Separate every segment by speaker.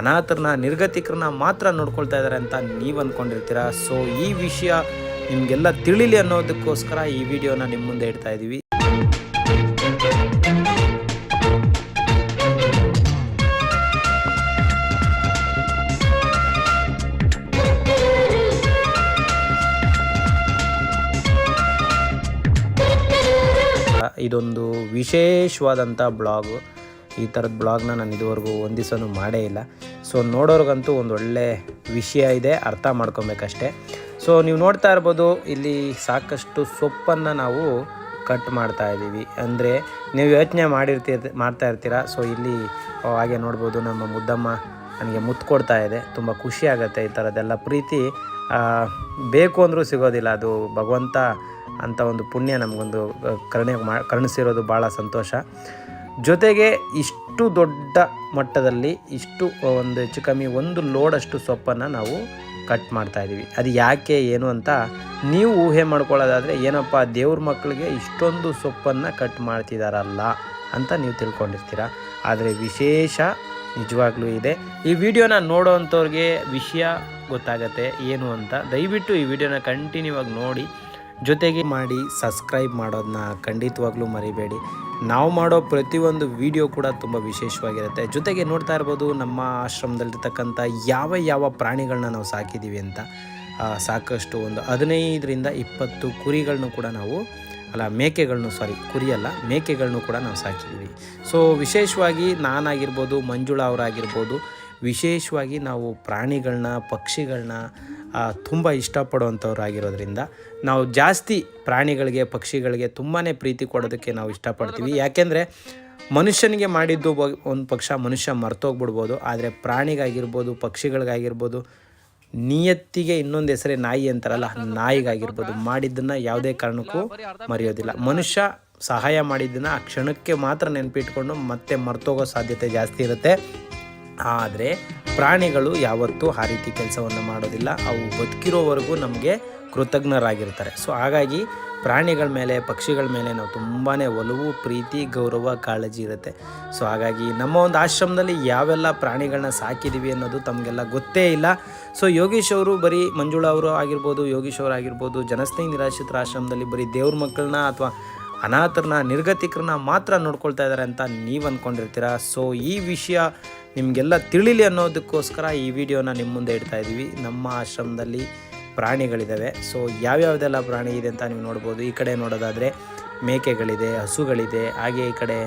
Speaker 1: ಅನಾಥರನ್ನ, ನಿರ್ಗತಿಕರನ್ನ ಮಾತ್ರ ನೋಡ್ಕೊಳ್ತಾ ಇದ್ದಾರೆ ಅಂತ ನೀವು ಅಂದ್ಕೊಂಡಿರ್ತೀರ ಸೊ ಈ ವಿಷಯ ನಿಮಗೆಲ್ಲ ತಿಳಿಲಿ ಅನ್ನೋದಕ್ಕೋಸ್ಕರ ಈ ವಿಡಿಯೋನ ನಿಮ್ಮ ಮುಂದೆ ಇಡ್ತಾ ಇದ್ದೀವಿ ಇದೊಂದು ವಿಶೇಷವಾದಂಥ ಬ್ಲಾಗು. ಈ ಥರದ ಬ್ಲಾಗ್ನ ನಾನು ಇದುವರೆಗೂ ಒಂದು ಮಾಡೇ ಇಲ್ಲ. ಸೊ ನೋಡೋರ್ಗಂತೂ ಒಂದು ಒಳ್ಳೆ ವಿಷಯ ಇದೆ, ಅರ್ಥ ಮಾಡ್ಕೊಬೇಕಷ್ಟೆ. ಸೊ ನೀವು ನೋಡ್ತಾ ಇರ್ಬೋದು, ಇಲ್ಲಿ ಸಾಕಷ್ಟು ಸೊಪ್ಪನ್ನು ನಾವು ಕಟ್ ಮಾಡ್ತಾ ಇದ್ದೀವಿ ಅಂದರೆ, ನೀವು ಯೋಚನೆ ಮಾಡಿರ್ತೀರ, ಮಾಡ್ತಾ ಇರ್ತೀರ? ಸೊ ಇಲ್ಲಿ ಹಾಗೆ ನೋಡ್ಬೋದು, ನಮ್ಮ ಮುದ್ದಮ್ಮ ನನಗೆ ಮುತ್ತು ಕೊಡ್ತಾ ಇದೆ. ತುಂಬ ಖುಷಿ ಆಗುತ್ತೆ ಈ ಥರದ್ದೆಲ್ಲ ಪ್ರೀತಿ ಬೇಕು ಅಂದರೂ ಸಿಗೋದಿಲ್ಲ. ಅದು ಭಗವಂತ ಅಂತ ಒಂದು ಪುಣ್ಯ ನಮಗೊಂದು ಕರುಣೆ ಮಾ, ಕರ್ಣಿಸಿರೋದು ಭಾಳ ಸಂತೋಷ. ಜೊತೆಗೆ ಇಷ್ಟು ದೊಡ್ಡ ಮಟ್ಟದಲ್ಲಿ ಇಷ್ಟು ಒಂದು ಹೆಚ್ಚು ಕಮ್ಮಿ ಒಂದು ಲೋಡಷ್ಟು ಸೊಪ್ಪನ್ನು ನಾವು ಕಟ್ ಮಾಡ್ತಾ ಇದ್ದೀವಿ. ಅದು ಯಾಕೆ, ಏನು ಅಂತ ನೀವು ಊಹೆ ಮಾಡ್ಕೊಳ್ಳೋದಾದರೆ ಏನಪ್ಪ, ದೇವ್ರ ಮಕ್ಕಳಿಗೆ ಇಷ್ಟೊಂದು ಸೊಪ್ಪನ್ನು ಕಟ್ ಮಾಡ್ತಿದಾರಲ್ಲ ಅಂತ ನೀವು ತಿಳ್ಕೊಂಡಿರ್ತೀರ. ಆದರೆ ವಿಶೇಷ ನಿಜವಾಗ್ಲೂ ಇದೆ. ಈ ವಿಡಿಯೋನ ನೋಡೋವಂಥವ್ರಿಗೆ ವಿಷಯ ಗೊತ್ತಾಗತ್ತೆ ಏನು ಅಂತ ದಯವಿಟ್ಟು ಈ ವಿಡಿಯೋನ ಕಂಟಿನ್ಯೂ ಆಗಿ ನೋಡಿ. ಜೊತೆಗೆ ಮಾಡಿ ಸಬ್ಸ್ಕ್ರೈಬ್ ಮಾಡೋದನ್ನ ಖಂಡಿತವಾಗ್ಲೂ ಮರಿಬೇಡಿ. ನಾವು ಮಾಡೋ ಪ್ರತಿಯೊಂದು ವಿಡಿಯೋ ಕೂಡ ತುಂಬ ವಿಶೇಷವಾಗಿರುತ್ತೆ. ಜೊತೆಗೆ ನೋಡ್ತಾ ಇರ್ಬೋದು, ನಮ್ಮ ಆಶ್ರಮದಲ್ಲಿರ್ತಕ್ಕಂಥ ಯಾವ ಯಾವ ಪ್ರಾಣಿಗಳನ್ನ ನಾವು ಸಾಕಿದ್ದೀವಿ ಅಂತ ಸಾಕಷ್ಟು ಒಂದು ಹದಿನೈದರಿಂದ ಇಪ್ಪತ್ತು ಕುರಿಗಳನ್ನು ಕೂಡ ನಾವು, ಅಲ್ಲ ಮೇಕೆಗಳನ್ನು ಸಾರಿ ಕುರಿಯಲ್ಲ ಮೇಕೆಗಳನ್ನು ಕೂಡ ನಾವು ಸಾಕಿದ್ದೀವಿ ಸೊ ವಿಶೇಷವಾಗಿ ನಾನಾಗಿರ್ಬೋದು, ಮಂಜುಳಾ ಅವರಾಗಿರ್ಬೋದು, ವಿಶೇಷವಾಗಿ ನಾವು ಪ್ರಾಣಿಗಳನ್ನ ಪಕ್ಷಿಗಳನ್ನ ತುಂಬ ಇಷ್ಟಪಡುವಂಥವ್ರು ಆಗಿರೋದ್ರಿಂದ ನಾವು ಜಾಸ್ತಿ ಪ್ರಾಣಿಗಳಿಗೆ, ಪಕ್ಷಿಗಳಿಗೆ ತುಂಬಾ ಪ್ರೀತಿ ಕೊಡೋದಕ್ಕೆ ನಾವು ಇಷ್ಟಪಡ್ತೀವಿ. ಯಾಕೆಂದರೆ ಮನುಷ್ಯನಿಗೆ ಮಾಡಿದ್ದು ಒಂದು ಪಕ್ಷ ಮನುಷ್ಯ ಮರ್ತೋಗ್ಬಿಡ್ಬೋದು. ಆದರೆ ಪ್ರಾಣಿಗಾಗಿರ್ಬೋದು, ಪಕ್ಷಿಗಳಿಗಾಗಿರ್ಬೋದು, ನಿಯತ್ತಿಗೆ ಇನ್ನೊಂದು ಹೆಸರೇ ನಾಯಿ ಅಂತಾರಲ್ಲ, ನಾಯಿಗಾಗಿರ್ಬೋದು. ಮಾಡಿದ್ದನ್ನು ಯಾವುದೇ ಕಾರಣಕ್ಕೂ ಮರೆಯೋದಿಲ್ಲ. ಮನುಷ್ಯ ಸಹಾಯ ಮಾಡಿದ್ದನ್ನು ಆ ಕ್ಷಣಕ್ಕೆ ಮಾತ್ರ ನೆನಪಿಟ್ಕೊಂಡು ಮತ್ತೆ ಮರ್ತೋಗೋ ಸಾಧ್ಯತೆ ಜಾಸ್ತಿ ಇರುತ್ತೆ. ಆದರೆ ಪ್ರಾಣಿಗಳು ಯಾವತ್ತೂ ಆ ರೀತಿ ಕೆಲಸವನ್ನು ಮಾಡೋದಿಲ್ಲ. ಅವು ಬದುಕಿರೋವರೆಗೂ ನಮಗೆ ಕೃತಜ್ಞರಾಗಿರ್ತಾರೆ. ಸೊ ಹಾಗಾಗಿ ಪ್ರಾಣಿಗಳ ಮೇಲೆ, ಪಕ್ಷಿಗಳ ಮೇಲೆ ನಾವು ತುಂಬಾ ಒಲವು, ಪ್ರೀತಿ, ಗೌರವ, ಕಾಳಜಿ ಇರುತ್ತೆ. ಸೊ ಹಾಗಾಗಿ ನಮ್ಮ ಒಂದು ಆಶ್ರಮದಲ್ಲಿ ಯಾವೆಲ್ಲ ಪ್ರಾಣಿಗಳನ್ನ ಸಾಕಿದ್ದೀವಿ ಅನ್ನೋದು ತಮಗೆಲ್ಲ ಗೊತ್ತೇ ಇಲ್ಲ. ಸೊ ಯೋಗೀಶ್ ಅವರು ಬರೀ ಮಂಜುಳಾ ಅವರು ಆಗಿರ್ಬೋದು, ಯೋಗೀಶ್ ಅವರು ಆಗಿರ್ಬೋದು, ಜನಸ್ನೇಹಿ ನಿರಾಶ್ರಿತರ ಆಶ್ರಮದಲ್ಲಿ ಬರೀ ದೇವ್ರ ಮಕ್ಕಳನ್ನ ಅಥವಾ ಅನಾಥರನ್ನ ನಿರ್ಗತಿಕರನ್ನ ಮಾತ್ರ ನೋಡ್ಕೊಳ್ತಾ ಇದ್ದಾರೆ ಅಂತ ನೀವು ಅಂದ್ಕೊಂಡಿರ್ತೀರ ಸೊ ಈ ವಿಷಯ ನಿಮಗೆಲ್ಲ ತಿಳಿಲಿ ಅನ್ನೋದಕ್ಕೋಸ್ಕರ ಈ ವಿಡಿಯೋನ ನಿಮ್ಮ ಮುಂದೆ ಇಡ್ತಾ ಇದ್ದೀವಿ. ನಮ್ಮ ಆಶ್ರಮದಲ್ಲಿ ಪ್ರಾಣಿಗಳಿದ್ದಾವೆ ಸೊ ಯಾವ್ಯಾವುದೆಲ್ಲ ಪ್ರಾಣಿ ಇದೆ ಅಂತ ನೀವು ನೋಡ್ಬೋದು. ಈ ಕಡೆ ನೋಡೋದಾದರೆ ಮೇಕೆಗಳಿದೆ, ಹಸುಗಳಿದೆ, ಹಾಗೆ ಈ ಕಡೆ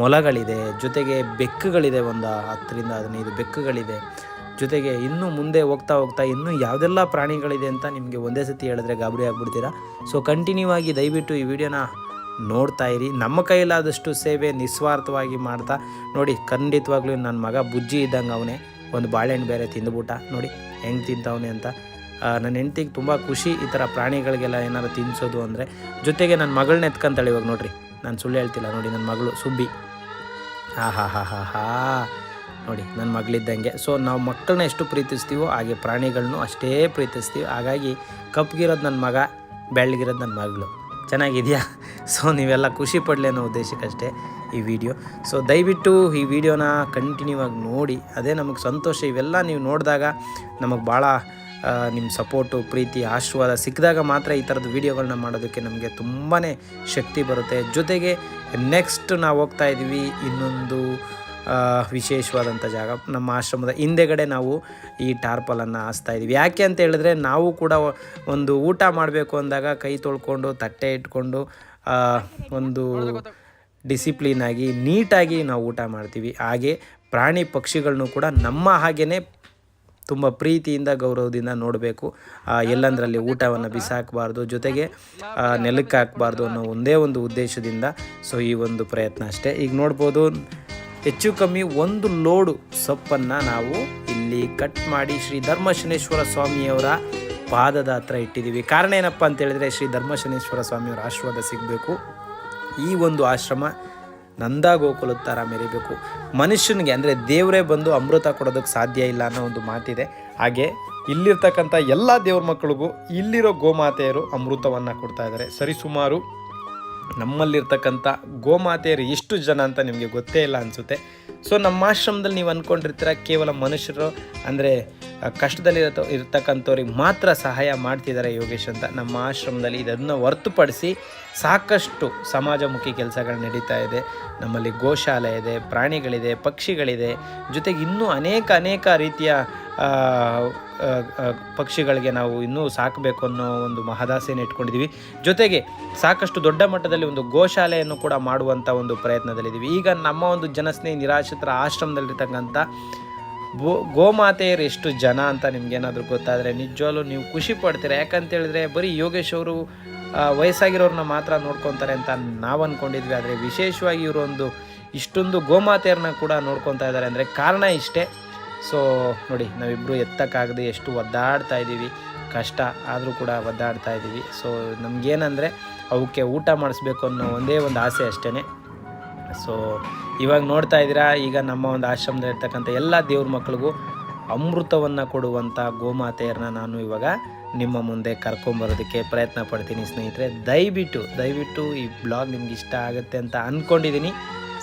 Speaker 1: ಮೊಲಗಳಿದೆ. ಜೊತೆಗೆ ಬೆಕ್ಕುಗಳಿದೆ ಒಂದು ಹತ್ತರಿಂದ ಹದಿನೈದು ಬೆಕ್ಕುಗಳಿದೆ. ಜೊತೆಗೆ ಇನ್ನೂ ಮುಂದೆ ಹೋಗ್ತಾ ಹೋಗ್ತಾ ಇನ್ನೂ ಯಾವುದೆಲ್ಲ ಪ್ರಾಣಿಗಳಿದೆ ಅಂತ ನಿಮಗೆ ಒಂದೇ ಸತಿ ಹೇಳಿದ್ರೆ ಗಾಬರಿ ಆಗ್ಬಿಡ್ತೀರಾ? ಸೊ ಕಂಟಿನ್ಯೂ ಆಗಿ ದಯವಿಟ್ಟು ಈ ವಿಡಿಯೋನ ನೋಡ್ತಾ ಇರಿ. ನಮ್ಮ ಕೈಲಾದಷ್ಟು ಸೇವೆ ನಿಸ್ವಾರ್ಥವಾಗಿ ಮಾಡ್ತಾ ನೋಡಿ, ಖಂಡಿತವಾಗ್ಲೂ ನನ್ನ ಮಗ ಬುಜ್ಜಿ ಇದ್ದಂಗೆ ಅವನೇ. ಒಂದು ಬಾಳೆಹಣ್ಣು ಬೇರೆ ತಿಂದುಬಿಟ್ಟ. ನೋಡಿ, ಹೆಂಗೆ ತಿಂತವನೆ ಅಂತ. ನನ್ನ ಹೆಂಡ್ತಿಗೆ ತುಂಬ ಖುಷಿ ಈ ಥರ ಪ್ರಾಣಿಗಳಿಗೆಲ್ಲ ಏನಾದ್ರು ತಿನ್ನಿಸೋದು ಅಂದರೆ, ಜೊತೆಗೆ ನನ್ನ ಮಗಳನ್ನ ಎತ್ಕೊಂತಾಳೆ ಇವಾಗ ನೋಡಿರಿ. ನಾನು ಸುಳ್ಳು ಹೇಳ್ತಿಲ್ಲ ನೋಡಿ ನನ್ನ ಮಗಳು ಸುಬ್ಬಿ. ಹಾ ಹಾ ಹಾ ಹಾ ಹಾ. ನೋಡಿ ನನ್ನ ಮಗಳಿದ್ದಂಗೆ. ಸೊ ನಾವು ಮಕ್ಕಳನ್ನ ಎಷ್ಟು ಪ್ರೀತಿಸ್ತೀವೋ ಹಾಗೆ ಪ್ರಾಣಿಗಳನ್ನೂ ಅಷ್ಟೇ ಪ್ರೀತಿಸ್ತೀವಿ. ಹಾಗಾಗಿ ಕಪ್ಪಗಿರೋದು ನನ್ನ ಮಗ ಬೆಳ್ಳಗಿರೋದು ನನ್ನ ಮಗಳು. ಚೆನ್ನಾಗಿದೆಯಾ? ಸೊ ನೀವೆಲ್ಲ ಖುಷಿ ಪಡಲಿ ಅನ್ನೋ ಉದ್ದೇಶಕ್ಕಷ್ಟೇ ಈ ವಿಡಿಯೋ ಸೊ ದಯವಿಟ್ಟು ಈ ವಿಡಿಯೋನ ಕಂಟಿನ್ಯೂ ಆಗಿ ನೋಡಿ. ಅದೇ ನಮಗೆ ಸಂತೋಷ. ಇವೆಲ್ಲ ನೀವು ನೋಡಿದಾಗ ನಮಗೆ ಭಾಳ ನಿಮ್ಮ ಸಪೋರ್ಟು ಪ್ರೀತಿ, ಆಶೀರ್ವಾದ ಸಿಕ್ಕಿದಾಗ ಮಾತ್ರ ಈ ಥರದ ವೀಡಿಯೋಗಳನ್ನ ಮಾಡೋದಕ್ಕೆ ನಮಗೆ ತುಂಬಾ ಶಕ್ತಿ ಬರುತ್ತೆ. ಜೊತೆಗೆ ನೆಕ್ಸ್ಟ್ ನಾವು ಹೋಗ್ತಾ ಇದ್ದೀವಿ ಇನ್ನೊಂದು ವಿಶೇಷವಾದಂಥ ಜಾಗ. ನಮ್ಮ ಆಶ್ರಮದ ಹಿಂದೆಗಡೆ ನಾವು ಈ ಟಾರ್ಪಲನ್ನು ಹಾಸ್ತಾ ಇದ್ದೀವಿ ಯಾಕೆ ಅಂತ ಹೇಳಿದ್ರೆ ನಾವು ಕೂಡ ಒಂದು ಊಟ ಮಾಡಬೇಕು ಅಂದಾಗ ಕೈ ತೊಳ್ಕೊಂಡು, ತಟ್ಟೆ ಇಟ್ಕೊಂಡು ಒಂದು ಡಿಸಿಪ್ಲಿನ್ ಆಗಿ, ನೀಟಾಗಿ ನಾವು ಊಟ ಮಾಡ್ತೀವಿ. ಹಾಗೆ ಪ್ರಾಣಿ ಪಕ್ಷಿಗಳನ್ನು ಕೂಡ ನಮ್ಮ ಹಾಗೆಯೇ ತುಂಬ ಪ್ರೀತಿಯಿಂದ, ಗೌರವದಿಂದ ನೋಡಬೇಕು. ಎಲ್ಲಂದರಲ್ಲಿ ಊಟವನ್ನು ಬಿಸಾಕಬಾರ್ದು, ಜೊತೆಗೆ ನೆಲಕ್ಕೆ ಹಾಕಬಾರ್ದು ಅನ್ನೋ ಒಂದೇ ಒಂದು ಉದ್ದೇಶದಿಂದ. ಸೊ ಈ ಒಂದು ಪ್ರಯತ್ನ ಅಷ್ಟೇ. ಈಗ ನೋಡ್ಬೋದು ಹೆಚ್ಚು ಕಮ್ಮಿ ಒಂದು ಲೋಡು ಸೊಪ್ಪನ್ನು ನಾವು ಇಲ್ಲಿ ಕಟ್ ಮಾಡಿ ಶ್ರೀ ಧರ್ಮಶನೇಶ್ವರ ಸ್ವಾಮಿಯವರ ಪಾದದ ಹತ್ರ ಇಟ್ಟಿದ್ದೀವಿ. ಕಾರಣ ಏನಪ್ಪ ಅಂತ ಹೇಳಿದ್ರೆ ಶ್ರೀ ಧರ್ಮಶನೇಶ್ವರ ಸ್ವಾಮಿಯವರ ಆಶೀರ್ವಾದ ಸಿಗಬೇಕು. ಈ ಒಂದು ಆಶ್ರಮ ನಂದ ಗೋಕುಲದ ಥರ ಮೆರಿಬೇಕು. ಮನುಷ್ಯನಿಗೆ ಅಂದರೆ ದೇವರೇ ಬಂದು ಅಮೃತ ಕೊಡೋದಕ್ಕೆ ಸಾಧ್ಯ ಇಲ್ಲ ಅನ್ನೋ ಒಂದು ಮಾತಿದೆ. ಹಾಗೆ ಇಲ್ಲಿರ್ತಕ್ಕಂಥ ಎಲ್ಲ ದೇವ್ರ ಮಕ್ಕಳಿಗೂ ಇಲ್ಲಿರೋ ಗೋಮಾತೆಯರು ಅಮೃತವನ್ನು ಕೊಡ್ತಾ ಇದ್ದಾರೆ. ಸರಿಸುಮಾರು ನಮ್ಮಲ್ಲಿರ್ತಕ್ಕಂಥ ಗೋಮಾತೆಯರು ಎಷ್ಟು ಜನ ಅಂತ ನಿಮಗೆ ಗೊತ್ತೇ ಇಲ್ಲ ಅನಿಸುತ್ತೆ. ಸೊ ನಮ್ಮ ಆಶ್ರಮದಲ್ಲಿ ನೀವು ಅಂದ್ಕೊಂಡಿರ್ತೀರ ಕೇವಲ ಮನುಷ್ಯರು, ಅಂದರೆ ಕಷ್ಟದಲ್ಲಿ ಇರತಕ್ಕಂಥವ್ರಿಗೆ ಮಾತ್ರ ಸಹಾಯ ಮಾಡ್ತಿದ್ದಾರೆ ಯೋಗೇಶ್ ಅಂತ ನಮ್ಮ ಆಶ್ರಮದಲ್ಲಿ ಇದನ್ನು ಹೊರತುಪಡಿಸಿ ಸಾಕಷ್ಟು ಸಮಾಜಮುಖಿ ಕೆಲಸಗಳು ನಡೀತಾ ಇದೆ. ನಮ್ಮಲ್ಲಿ ಗೋಶಾಲೆ ಇದೆ, ಪ್ರಾಣಿಗಳಿದೆ, ಪಕ್ಷಿಗಳಿದೆ. ಜೊತೆಗೆ ಇನ್ನೂ ಅನೇಕ ಅನೇಕ ರೀತಿಯ ಪಕ್ಷಿಗಳಿಗೆ ನಾವು ಇನ್ನೂ ಸಾಕಬೇಕು ಅನ್ನೋ ಒಂದು ಮಹದಾಸೆಯನ್ನು ಇಟ್ಕೊಂಡಿದ್ದೀವಿ. ಜೊತೆಗೆ ಸಾಕಷ್ಟು ದೊಡ್ಡ ಮಟ್ಟದಲ್ಲಿ ಒಂದು ಗೋಶಾಲೆಯನ್ನು ಕೂಡ ಮಾಡುವಂಥ ಒಂದು ಪ್ರಯತ್ನದಲ್ಲಿದ್ದೀವಿ. ಈಗ ನಮ್ಮ ಒಂದು ಜನಸ್ನೇಹಿ, ನಿರಾಶ್ರಿತರ ಆಶ್ರಮದಲ್ಲಿರ್ತಕ್ಕಂಥ ಗೋ ಗೋಮಾತೆಯರು ಎಷ್ಟು ಜನ ಅಂತ ನಿಮ್ಗೇನಾದರೂ ಗೊತ್ತಾದರೆ ನಿಜವಾಗ್ಲೂ ನೀವು ಖುಷಿ ಪಡ್ತೀರ? ಯಾಕಂತೇಳಿದ್ರೆ ಬರೀ ಯೋಗೇಶ್ ಅವರು ವಯಸ್ಸಾಗಿರೋರನ್ನ ಮಾತ್ರ ನೋಡ್ಕೊತಾರೆ ಅಂತ ನಾವು ಅಂದ್ಕೊಂಡಿದ್ವಿ ಆದರೆ ವಿಶೇಷವಾಗಿ ಇವರೊಂದು ಇಷ್ಟೊಂದು ಗೋಮಾತೆಯರನ್ನ ಕೂಡ ನೋಡ್ಕೊತಾ ಇದ್ದಾರೆ ಅಂದರೆ ಕಾರಣ ಇಷ್ಟೇ. ಸೊ ನೋಡಿ ನಾವಿಬ್ಬರು ಎತ್ತಕ್ಕಾಗದೆ ಎಷ್ಟು ಒದ್ದಾಡ್ತಾ ಇದ್ದೀವಿ. ಕಷ್ಟ ಆದರೂ ಕೂಡ ಒದ್ದಾಡ್ತಾ ಇದ್ದೀವಿ. ಸೊ ನಮಗೇನಂದರೆ ಅವಕ್ಕೆ ಊಟ ಮಾಡಿಸ್ಬೇಕು ಅನ್ನೋ ಒಂದೇ ಒಂದು ಆಸೆ ಅಷ್ಟೇ ಸೊ ಇವಾಗ ನೋಡ್ತಾ ಇದ್ದೀರಾ ಈಗ ನಮ್ಮ ಒಂದು ಆಶ್ರಮದಲ್ಲಿ ಇರ್ತಕ್ಕಂಥ ಎಲ್ಲ ದೇವ್ರ ಮಕ್ಕಳಿಗೂ ಅಮೃತವನ್ನು ಕೊಡುವಂಥ ಗೋಮಾತೆಯರನ್ನ ನಾನು ಇವಾಗ ನಿಮ್ಮ ಮುಂದೆ ಕರ್ಕೊಂಬರೋದಕ್ಕೆ ಪ್ರಯತ್ನ ಪಡ್ತೀನಿ ಸ್ನೇಹಿತರೆ. ದಯವಿಟ್ಟು ದಯವಿಟ್ಟು ಈ ಬ್ಲಾಗ್ ನಿಮ್ಗೆ ಇಷ್ಟ ಆಗುತ್ತೆ ಅಂತ ಅಂದ್ಕೊಂಡಿದ್ದೀನಿ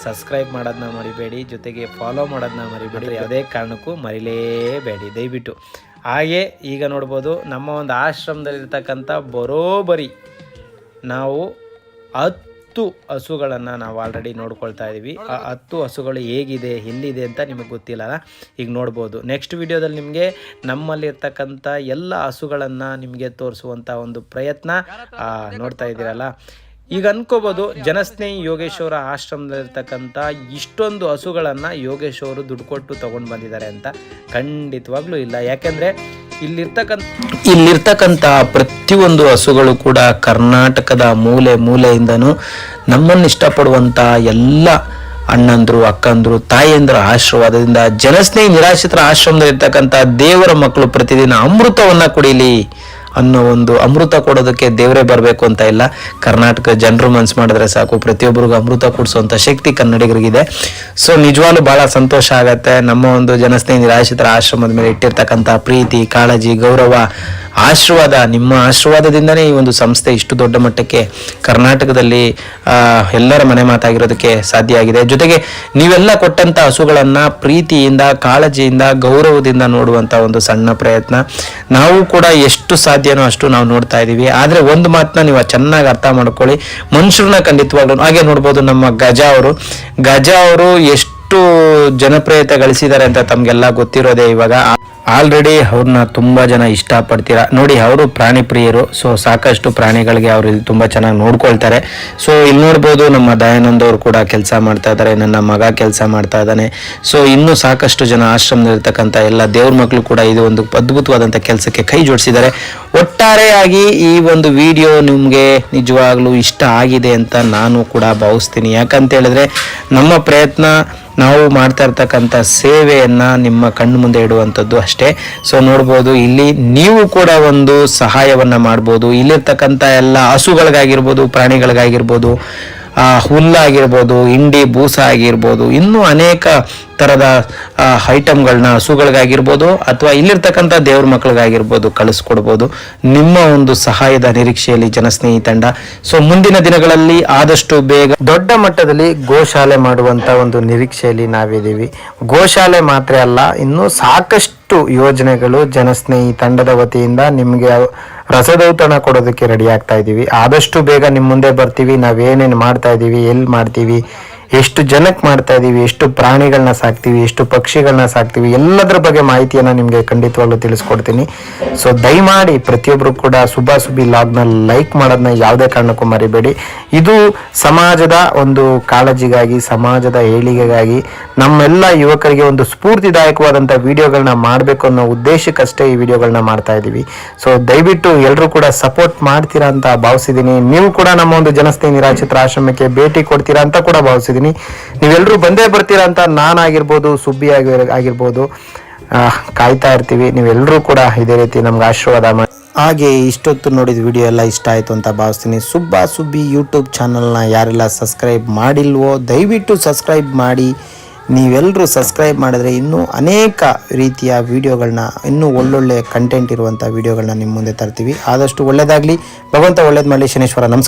Speaker 1: ಸಬ್ಸ್ಕ್ರೈಬ್ ಮಾಡೋದನ್ನ ಮರಿಬೇಡಿ ಜೊತೆಗೆ ಫಾಲೋ ಮಾಡೋದನ್ನ ಮರಿಬೇಡಿ. ಯಾವುದೇ ಕಾರಣಕ್ಕೂ ಮರಿಲೇಬೇಡಿ ದಯವಿಟ್ಟು. ಹಾಗೆ ಈಗ ನೋಡ್ಬೋದು ನಮ್ಮ ಒಂದು ಆಶ್ರಮದಲ್ಲಿರ್ತಕ್ಕಂಥ ಬರೋಬರಿ ನಾವು ಹತ್ತು ಹಸುಗಳನ್ನು ನಾವು ಆಲ್ರೆಡಿ ನೋಡ್ಕೊಳ್ತಾ ಇದ್ದೀವಿ ಆ ಹತ್ತು ಹಸುಗಳು ಹೇಗಿದೆ, ಎಲ್ಲಿದೆ ಅಂತ ನಿಮಗೆ ಗೊತ್ತಿಲ್ಲ ಈಗ ನೋಡ್ಬೋದು. ನೆಕ್ಸ್ಟ್ ವಿಡಿಯೋದಲ್ಲಿ ನಿಮಗೆ ನಮ್ಮಲ್ಲಿರ್ತಕ್ಕಂಥ ಎಲ್ಲ ಹಸುಗಳನ್ನು ನಿಮಗೆ ತೋರಿಸುವಂಥ ಒಂದು ಪ್ರಯತ್ನ ನೋಡ್ತಾ ಇದ್ದೀರಲ್ಲ? ಈಗ ಅನ್ಕೋಬೋದು, ಜನಸ್ನೇಹಿ ಯೋಗೇಶ್ವರ ಆಶ್ರಮದಲ್ಲಿರ್ತಕ್ಕಂಥ ಇಷ್ಟೊಂದು ಹಸುಗಳನ್ನು ಯೋಗೇಶ್ವರ ದುಡ್ಡು ಕೊಟ್ಟು ತೊಗೊಂಡು ಬಂದಿದ್ದಾರೆ ಅಂತ ಖಂಡಿತವಾಗ್ಲೂ ಇಲ್ಲ. ಯಾಕೆಂದರೆ ಇಲ್ಲಿರ್ತಕ್ಕಂಥ ಇಲ್ಲಿರ್ತಕ್ಕಂಥ ಪ್ರತಿಯೊಂದು ಹಸುಗಳು ಕೂಡ ಕರ್ನಾಟಕದ ಮೂಲೆ ಮೂಲೆಯಿಂದನೂ ನಮ್ಮನ್ನು ಇಷ್ಟಪಡುವಂಥ ಎಲ್ಲ ಅಣ್ಣಂದ್ರು, ಅಕ್ಕಂದ್ರು, ತಾಯಿಯಂದ್ರ ಆಶೀರ್ವಾದದಿಂದ ಜನಸ್ನೇಹಿ ನಿರಾಶ್ರಿತರ ಆಶ್ರಮದಲ್ಲಿರ್ತಕ್ಕಂಥ ದೇವರ ಮಕ್ಕಳು ಪ್ರತಿದಿನ ಅಮೃತವನ್ನ ಕುಡಿಲಿ. ಅನ್ನೋ ಒಂದು ಅಮೃತ ಕೊಡೋದಕ್ಕೆ ದೇವರೇ ಬರಬೇಕು ಅಂತ ಇಲ್ಲ. ಕರ್ನಾಟಕ ಜನರು ಮನ್ಸು ಮಾಡಿದ್ರೆ ಸಾಕು. ಪ್ರತಿಯೊಬ್ಬರಿಗೂ ಅಮೃತ ಕೊಡಿಸುವಂಥ ಶಕ್ತಿ ಕನ್ನಡಿಗರಿಗಿದೆ. ಸೊ ನಿಜವಾಗ್ಲೂ ಭಾಳ ಸಂತೋಷ ಆಗುತ್ತೆ. ನಮ್ಮ ಒಂದು ಜನಸ್ನೇಹಿ ನಿರಾಶ್ರಿತರ ಆಶ್ರಮದ ಮೇಲೆ ಇಟ್ಟಿರ್ತಕ್ಕಂಥ ಪ್ರೀತಿ, ಕಾಳಜಿ, ಗೌರವ, ಆಶೀರ್ವಾದ, ನಿಮ್ಮ ಆಶೀರ್ವಾದದಿಂದನೇ ಈ ಒಂದು ಸಂಸ್ಥೆ ಇಷ್ಟು ದೊಡ್ಡ ಮಟ್ಟಕ್ಕೆ ಕರ್ನಾಟಕದಲ್ಲಿ ಎಲ್ಲರ ಮನೆ ಮಾತಾಗಿರೋದಕ್ಕೆ ಸಾಧ್ಯ ಆಗಿದೆ. ಜೊತೆಗೆ ನೀವೆಲ್ಲ ಕೊಟ್ಟಂತ ಹಸುಗಳನ್ನು ಪ್ರೀತಿಯಿಂದ, ಕಾಳಜಿಯಿಂದ, ಗೌರವದಿಂದ ನೋಡುವಂತ ಒಂದು ಸಣ್ಣ ಪ್ರಯತ್ನ. ನಾವು ಕೂಡ ಎಷ್ಟು ಸಾಧ್ಯನೋ ಅಷ್ಟು ನಾವು ನೋಡ್ತಾ ಇದೀವಿ ಆದ್ರೆ ಒಂದು ಮಾತನ್ನ ನೀವು ಚೆನ್ನಾಗಿ ಅರ್ಥ ಮಾಡ್ಕೊಳ್ಳಿ. ಮನುಷ್ಯರನ್ನ ಖಂಡಿತವಾಗ್ಲೂ ಹಾಗೆ ನೋಡ್ಬೋದು ನಮ್ಮ ಗಜ ಅವರು. ಗಜ ಅವರು ಎಷ್ಟು ಜನಪ್ರಿಯತೆ ಗಳಿಸಿದ್ದಾರೆ ಅಂತ ತಮ್ಗೆಲ್ಲ ಗೊತ್ತಿರೋದೇ ಇವಾಗ. ಆಲ್ರೆಡಿ ಅವ್ರನ್ನ ತುಂಬ ಜನ ಇಷ್ಟಪಡ್ತೀರಾ? ನೋಡಿ, ಅವರು ಪ್ರಾಣಿ ಪ್ರಿಯರು ಸೊ ಸಾಕಷ್ಟು ಪ್ರಾಣಿಗಳಿಗೆ ಅವರು ಇಲ್ಲಿ ತುಂಬ ಚೆನ್ನಾಗಿ ನೋಡ್ಕೊಳ್ತಾರೆ. ಸೊ ಇಲ್ಲಿ ನೋಡ್ಬೋದು ನಮ್ಮ ದಯಾನಂದ್ ಅವರು ಕೂಡ ಕೆಲಸ ಮಾಡ್ತಾ ಇದ್ದಾರೆ ನನ್ನ ಮಗ ಕೆಲಸ ಮಾಡ್ತಾ ಇದ್ದಾನೆ ಸೊ ಇನ್ನೂ ಸಾಕಷ್ಟು ಜನ ಆಶ್ರಮದಲ್ಲಿರ್ತಕ್ಕಂಥ ಎಲ್ಲ ದೇವ್ರ ಮಕ್ಕಳು ಕೂಡ ಇದು ಒಂದು ಅದ್ಭುತವಾದಂಥ ಕೆಲಸಕ್ಕೆ ಕೈ ಜೋಡಿಸಿದ್ದಾರೆ. ಒಟ್ಟಾರೆಯಾಗಿ ಈ ಒಂದು ವಿಡಿಯೋ ನಿಮಗೆ ನಿಜವಾಗ್ಲೂ ಇಷ್ಟ ಆಗಿದೆ ಅಂತ ನಾನು ಕೂಡ ಭಾವಿಸ್ತೀನಿ. ಯಾಕಂತ ಹೇಳಿದ್ರೆ, ನಮ್ಮ ಪ್ರಯತ್ನ ನಾವು ಮಾಡ್ತಾ ಇರ್ತಕ್ಕಂಥ ಸೇವೆಯನ್ನ ನಿಮ್ಮ ಕಣ್ಣು ಮುಂದೆ ಇಡುವಂಥದ್ದು ಅಷ್ಟೇ. ಸೊ ನೋಡ್ಬೋದು, ಇಲ್ಲಿ ನೀವು ಕೂಡ ಒಂದು ಸಹಾಯವನ್ನ ಮಾಡ್ಬೋದು. ಇಲ್ಲಿರ್ತಕ್ಕಂಥ ಎಲ್ಲ ಹಸುಗಳಿಗಾಗಿರ್ಬೋದು, ಪ್ರಾಣಿಗಳಿಗಾಗಿರ್ಬೋದು ಹುಲ್ಲಾಗಿರ್ಬೋದು, ಹಿಂಡಿ ಬೂಸ ಆಗಿರ್ಬೋದು ಇನ್ನೂ ಅನೇಕ ಥರದ ಐಟಮ್ಗಳನ್ನ ಹಸುಗಳಿಗಾಗಿರ್ಬೋದು, ಅಥವಾ ಇಲ್ಲಿರ್ತಕ್ಕಂಥ ದೇವ್ರ ಮಕ್ಕಳಿಗಾಗಿರ್ಬೋದು ಕಳಿಸ್ಕೊಡ್ಬೋದು. ನಿಮ್ಮ ಒಂದು ಸಹಾಯದ ನಿರೀಕ್ಷೆಯಲ್ಲಿ ಜನಸ್ನೇಹಿ ತಂಡ. ಸೊ ಮುಂದಿನ ದಿನಗಳಲ್ಲಿ ಆದಷ್ಟು ಬೇಗ ದೊಡ್ಡ ಮಟ್ಟದಲ್ಲಿ ಗೋಶಾಲೆ ಮಾಡುವಂತ ಒಂದು ನಿರೀಕ್ಷೆಯಲ್ಲಿ ನಾವಿದ್ದೀವಿ. ಗೋಶಾಲೆ ಮಾತ್ರ ಅಲ್ಲ, ಇನ್ನೂ ಸಾಕಷ್ಟು ಯೋಜನೆಗಳು ಜನಸ್ನೇಹಿ ತಂಡದ ವತಿಯಿಂದ ನಿಮಗೆ ರಸದೌತಣ ಕೊಡೋದಕ್ಕೆ ರೆಡಿ ಆಗ್ತಾ ಇದ್ದೀವಿ ಆದಷ್ಟು ಬೇಗ ನಿಮ್ಮ ಮುಂದೆ ಬರ್ತೀವಿ. ನಾವೇನೇನು ಮಾಡ್ತಾ ಇದ್ದೀವಿ ಎಲ್ಲಿ ಮಾಡ್ತೀವಿ ಎಷ್ಟು ಜನಕ್ಕೆ ಮಾಡ್ತಾ ಇದ್ದೀವಿ ಎಷ್ಟು ಪ್ರಾಣಿಗಳನ್ನ ಸಾಕ್ತೀವಿ, ಎಷ್ಟು ಪಕ್ಷಿಗಳನ್ನ ಸಾಕ್ತೀವಿ, ಎಲ್ಲದರ ಬಗ್ಗೆ ಮಾಹಿತಿಯನ್ನು ನಿಮಗೆ ಖಂಡಿತವಾಗ್ಲೂ ತಿಳಿಸ್ಕೊಡ್ತೀನಿ. ಸೊ ದಯಮಾಡಿ ಪ್ರತಿಯೊಬ್ಬರು ಕೂಡ ಸುಬಾ ಸುಬಿ ಲಾಗ್ನ ಲೈಕ್ ಮಾಡೋದನ್ನ ಯಾವುದೇ ಕಾರಣಕ್ಕೂ ಮರಿಬೇಡಿ. ಇದು ಸಮಾಜದ ಒಂದು ಕಾಳಜಿಗಾಗಿ, ಸಮಾಜದ ಏಳಿಗೆಗಾಗಿ, ನಮ್ಮೆಲ್ಲ ಯುವಕರಿಗೆ ಒಂದು ಸ್ಫೂರ್ತಿದಾಯಕವಾದಂಥ ವಿಡಿಯೋಗಳನ್ನ ಮಾಡಬೇಕು ಅನ್ನೋ ಉದ್ದೇಶಕ್ಕಷ್ಟೇ ಈ ವಿಡಿಯೋಗಳನ್ನ ಮಾಡ್ತಾ ಇದ್ದೀವಿ ಸೊ ದಯವಿಟ್ಟು ಎಲ್ಲರೂ ಕೂಡ ಸಪೋರ್ಟ್ ಮಾಡ್ತೀರಾ ಅಂತ ಭಾವಿಸಿದ್ದೀನಿ. ನೀವು ಕೂಡ ನಮ್ಮ ಒಂದು ಜನಸ್ನೇಹಿ ನಿರಾಶ್ರಿತರ ಆಶ್ರಮಕ್ಕೆ ಭೇಟಿ ಕೊಡ್ತೀರಾ ಅಂತ ಕೂಡ ಭಾವಿಸಿದ್ದೀನಿ. ನೀವೆಲ್ಲರೂ ಬಂದೇ ಬರ್ತೀರಾ ಅಂತ ನಾನಾಗಿರ್ಬೋದು, ಸುಬ್ಬಿ ಆಗಿ ಆಗಿರ್ಬೋದು ಕಾಯ್ತಾ ಇರ್ತೀವಿ. ನೀವೆಲ್ಲರೂ ಕೂಡ ಇದೇ ರೀತಿ ನಮ್ಗೆ ಆಶೀರ್ವಾದ ಮಾಡಿ. ಹಾಗೆ ಇಷ್ಟೊತ್ತು ನೋಡಿದ ವಿಡಿಯೋ ಎಲ್ಲ ಇಷ್ಟ ಆಯಿತು ಅಂತ ಭಾವಿಸ್ತೀನಿ. ಸುಬ್ಬ ಸುಬ್ಬಿ ಯೂಟ್ಯೂಬ್ ಚಾನಲ್ನ ಯಾರೆಲ್ಲ ಸಬ್ಸ್ಕ್ರೈಬ್ ಮಾಡಿಲ್ವೋ, ದಯವಿಟ್ಟು ಸಬ್ಸ್ಕ್ರೈಬ್ ಮಾಡಿ. ನೀವೆಲ್ಲರೂ ಸಬ್ಸ್ಕ್ರೈಬ್ ಮಾಡಿದ್ರೆ ಇನ್ನೂ ಅನೇಕ ರೀತಿಯ ವಿಡಿಯೋಗಳನ್ನ, ಇನ್ನೂ ಒಳ್ಳೊಳ್ಳೆ ಕಂಟೆಂಟ್ ಇರುವಂಥ ವಿಡಿಯೋಗಳನ್ನ ನಿಮ್ಮ ಮುಂದೆ ತರ್ತೀವಿ. ಆದಷ್ಟು ಒಳ್ಳೆಯದಾಗಲಿ ಭಗವಂತ ಒಳ್ಳೇದು ಮಾಡಲಿ. ಶನೇಶ್ವರ, ನಮಸ್ಕಾರ.